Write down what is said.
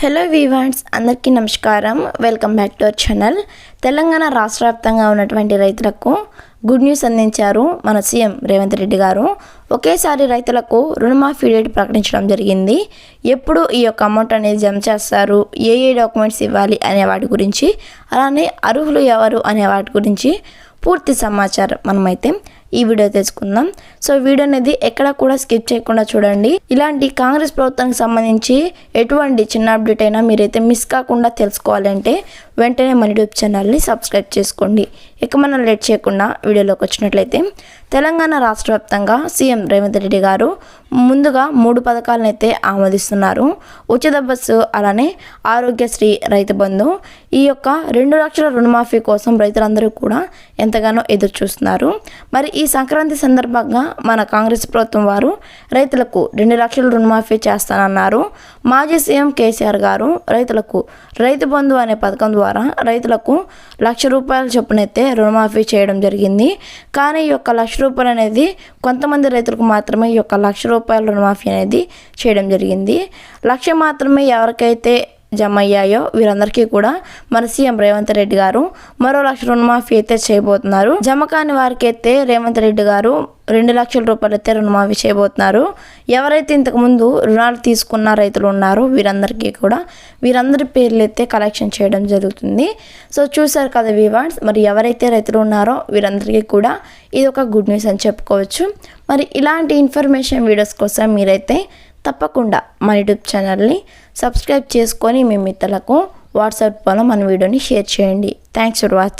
Hello వీవాన్స్ అందరికీ నమస్కారం. Welcome back to our channel Telangana రాష్ట్ర వ్యాప్తంగా ఉన్నటువంటి రైతులకు గుడ్ న్యూస్ అందించారు మన సీఎం రేవంత్ రెడ్డి గారు. ఒకేసారి రైతులకు రుణమాఫీ డేట్ ప్రకటించడం జరిగింది. ఎప్పుడు ఈ యొక్క అమౌంట్ అనేది జమ చేస్తారు? ఏ ఏ డాక్యుమెంట్స్ ఇవ్వాలి అనే వాటి గురించి అలానే అర్హులు ఎవరు అనే వాటి గురించి పూర్తి సమాచారం మనమైతే ఈ వీడియో తెలుసుకుందాం. సో వీడియో అనేది ఎక్కడ కూడా స్కిప్ చేయకుండా చూడండి. ఇలాంటి కాంగ్రెస్ ప్రభుత్వానికి సంబంధించి ఎటువంటి చిన్న అప్డేట్ అయినా మీరైతే మిస్ కాకుండా తెలుసుకోవాలంటే వెంటనే మన యూట్యూబ్ ఛానల్ని సబ్స్క్రైబ్ చేసుకోండి. ఇక మనం లేట్ చేయకుండా వీడియోలోకి వచ్చినట్లయితే తెలంగాణ రాష్ట్ర వ్యాప్తంగా సీఎం రేవంత్ రెడ్డి గారు ముందుగా మూడు పథకాలను అయితే ఆమోదిస్తున్నారు. ఉచిత బస్సు అలానే ఆరోగ్యశ్రీ రైతు బంధు ఈ యొక్క రెండు లక్షల రుణమాఫీ కోసం రైతులందరూ కూడా ఎంతగానో ఎదురు చూస్తున్నారు. మరి ఈ సంక్రాంతి సందర్భంగా మన కాంగ్రెస్ ప్రభుత్వం వారు రైతులకు రెండు లక్షల రుణమాఫీ చేస్తానన్నారు. మాజీ సీఎం కేసీఆర్ గారు రైతులకు రైతు బంధు అనే పథకం ద్వారా రైతులకు లక్ష రూపాయల చొప్పునైతే రుణమాఫీ చేయడం జరిగింది. కానీ ఈ యొక్క లక్ష రూపాయలు అనేది కొంతమంది రైతులకు మాత్రమే ఈ యొక్క లక్ష రూపాయల రుణమాఫీ అనేది చేయడం జరిగింది. లక్ష మాత్రమే ఎవరికైతే జమ అయ్యాయో వీరందరికీ కూడా మన సీఎం రేవంత్ రెడ్డి గారు మరో లక్ష రుణమాఫీ అయితే చేయబోతున్నారు. జమ కాని వారికైతే రేవంత్ రెడ్డి గారు రెండు లక్షల రూపాయలు అయితే రుణమాఫీ చేయబోతున్నారు. ఎవరైతే ఇంతకుముందు రుణాలు తీసుకున్న రైతులు ఉన్నారో వీరందరికీ కూడా వీరందరి పేర్లు అయితే కలెక్షన్ చేయడం జరుగుతుంది. సో చూసారు కదా వివాన్స్ మరి ఎవరైతే రైతులు ఉన్నారో వీరందరికీ కూడా ఇది ఒక గుడ్ న్యూస్ అని చెప్పుకోవచ్చు. మరి ఇలాంటి ఇన్ఫర్మేషన్ వీడియోస్ కోసం మీరైతే తప్పకుండా మన యూట్యూబ్ ఛానల్ని సబ్స్క్రైబ్ చేసుకొని మీ మిత్రులకు వాట్సాప్లో మన వీడియోని షేర్ చేయండి. Thanks for watching